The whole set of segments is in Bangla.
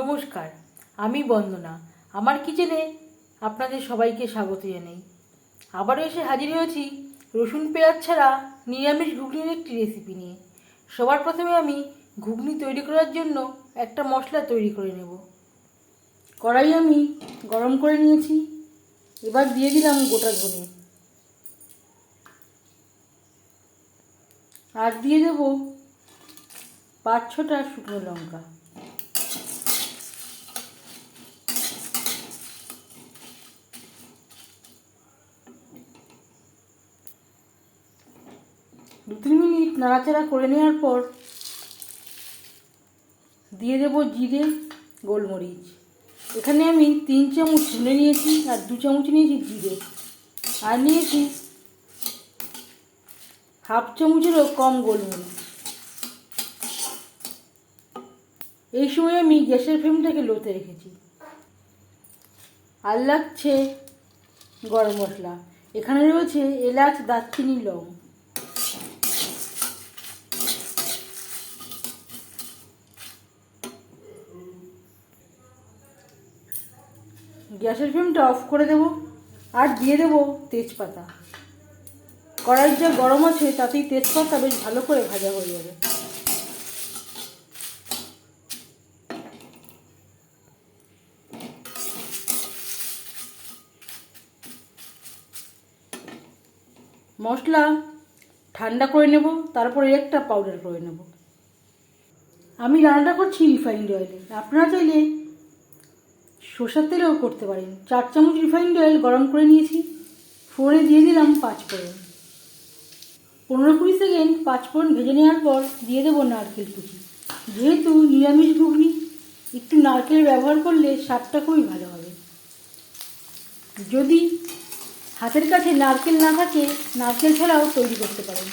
নমস্কার, আমি বন্দনা। আমার কিচেনে আপনাদের সবাইকে স্বাগত জানাই। আবারও এসে হাজির হয়েছি রসুন পেঁয়াজ ছাড়া নিরামিষ ঘুগনির একটি রেসিপি নিয়ে। সবার প্রথমে আমি ঘুগনি তৈরি করার জন্য একটা মশলা তৈরি করে নেব। কড়াই আমি গরম করে নিয়েছি। এবার দিয়ে দিলাম গোটা ধনে। আর দিয়ে দেব পাঁচ ছটা শুকনো লঙ্কা। দু তিন মিনিট নাড়াচাড়া করে নেওয়ার পর দিয়ে দেবো জিরে, গোলমরিচ। এখানে আমি তিন চামচ ধনে নিয়েছি আর দু চামচ নিয়েছি জিরে। আর নিয়েছি হাফ চামচেরও কম গোলমরিচ। এই সময় আমি গ্যাসের ফ্লেমটাকে লোতে রেখেছি। আর লাগছে গরম মশলা। এখানে রয়েছে এলাচ, দারচিনি লং গ্যাসের ফ্লেমটা অফ করে দেব আর দিয়ে দেব তেজপাতা। কড়াই যা গরম আছে, তাতেই তেজপাতা বেশ ভালো করে ভাজা হয়ে যাবে। মশলা ঠান্ডা করে নেব, তারপরে একটা পাউডার করে নেব। আমি রান্নাটা করছি রিফাইন্ড অয়েলে আপনারা চাইলে সর্ষের তেলেও করতে পারেন। চার চামচ রিফাইন্ড অয়েল গরম করে নিয়েছি। ফোড়ে দিয়ে দিলাম পাঁচ ফোড়ন। পনেরো কুড়ি সেকেন্ড পাঁচ ফোড়ন ভেজে নেওয়ার পর দিয়ে দেবো নারকেল কুচি। যেহেতু নিরামিষ ঘুগনি, একটু নারকেল ব্যবহার করলে স্বাদটা খুবই ভালো হবে। যদি হাতের কাছে নারকেল না থাকে, নারকেল ছাড়াও তৈরি করতে পারেন।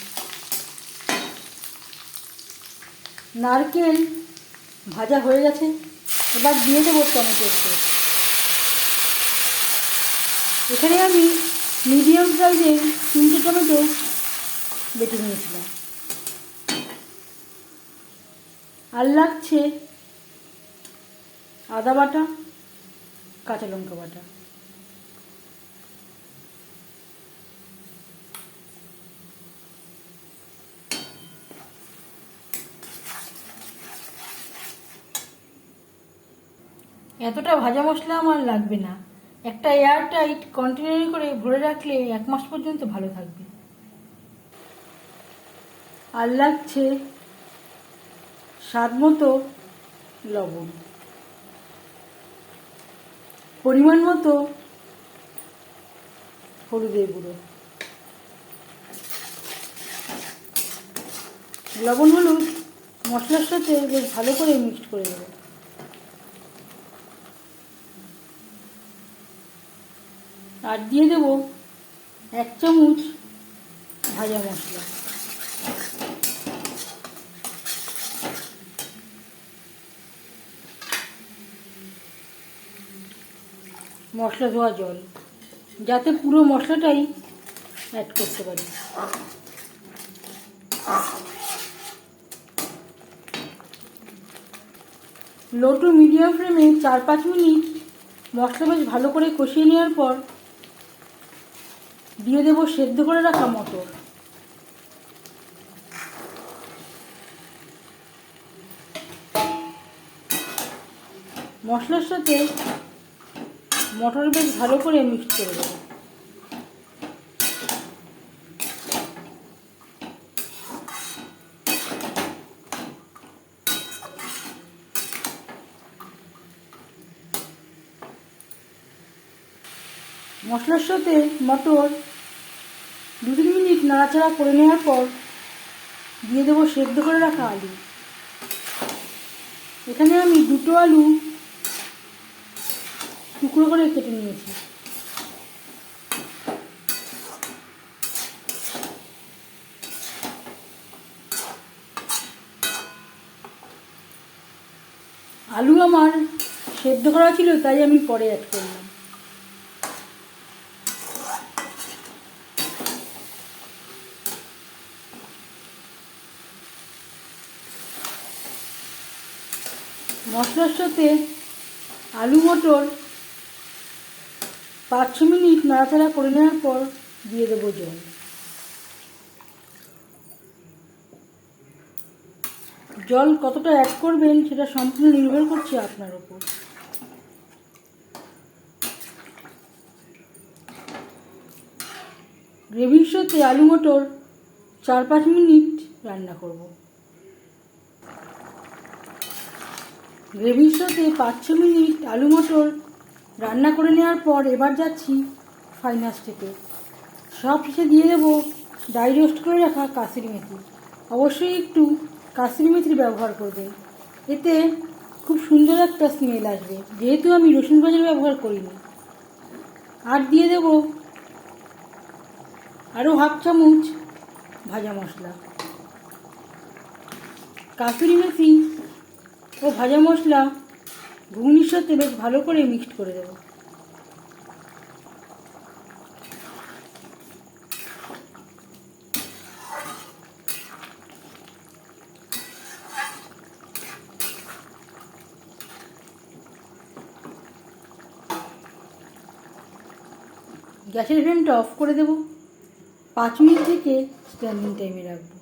নারকেল ভাজা হয়ে গেছে। এবার দিয়ে দেবো টমেটোর পেস্ট। এখানে আমি মিডিয়াম সাইজের তিনটে টমেটো বেটে নিয়েছিলাম। আর লাগছে আদা বাটা, কাঁচা লঙ্কা বাটা। এতটা ভাজা মশলা আমার লাগবে না। একটা এয়ার টাইট কন্টেনারে করে ভরে রাখলে এক মাস পর্যন্ত ভালো থাকবে। আর লাগছে স্বাদ মতো লবণ। পরিমাণ মতো হলুদের গুঁড়ো। লবণ হলুদ মশলার সাথে বেশ ভালো করে মিক্সড করে দেবো আর দিয়ে দেব এক চামচ ভাজা মশলা। মশলা ধোয়া জল, যাতে পুরো মশলাটাই অ্যাড করতে পারি। লো টু মিডিয়াম ফ্লেমে চার পাঁচ মিনিট মশলা বেশ ভালো করে কষিয়ে নেওয়ার পর দিয়ে দেব সেদ্ধ করে রাখা মটর মশলার সাথে মটর বেশ ভালো করে মিক্স করে দেবো। মশলার সাথে মটর নাড়াচাড়া করে নেওয়ার পর দিয়ে দেবো সেদ্ধ করে রাখা আলু। এখানে আমি দুটো আলু টুকরো করে কেটে নিয়েছি। আলু আমার সেদ্ধ করা ছিল, তাই আমি পরে অ্যাড করলাম। মশলার সাথে আলু মটর পাঁচ ছ মিনিট নাড়াচাড়া করে নেওয়ার পর দিয়ে দেবো জল। জল কতটা অ্যাড করবেন সেটা সম্পূর্ণ নির্ভর করছে আপনার উপর। গ্রেভির সাথে আলু মটর চার পাঁচ মিনিট রান্না করব। গ্রেভির সাথে পাঁচ ছ মিনিট আলু মটর রান্না করে নেওয়ার পর এবার যাচ্ছি ফাইনাল স্টেপে। সব শেষে দিয়ে দেবো ডাই রোস্ট করে রাখা কাসুরি মেথি। অবশ্যই একটু কাসুরি মেথির ব্যবহার করবেন। এতে খুব সুন্দর একটা স্মেল আসবে। যেহেতু আমি রসুন ভাজার ব্যবহার করিনি। আর দিয়ে দেবো আরও হাফ চামচ ভাজা মশলা। কাসুরি মেথি ও ভাজা মশলা ঘুগনির সাথে বেশ ভালো করে মিক্সড করে দেবো। গ্যাসের ফ্লেমটা অফ করে দেবো। পাঁচ মিনিট থেকে স্ট্যান্ডিং টাইমে রাখব।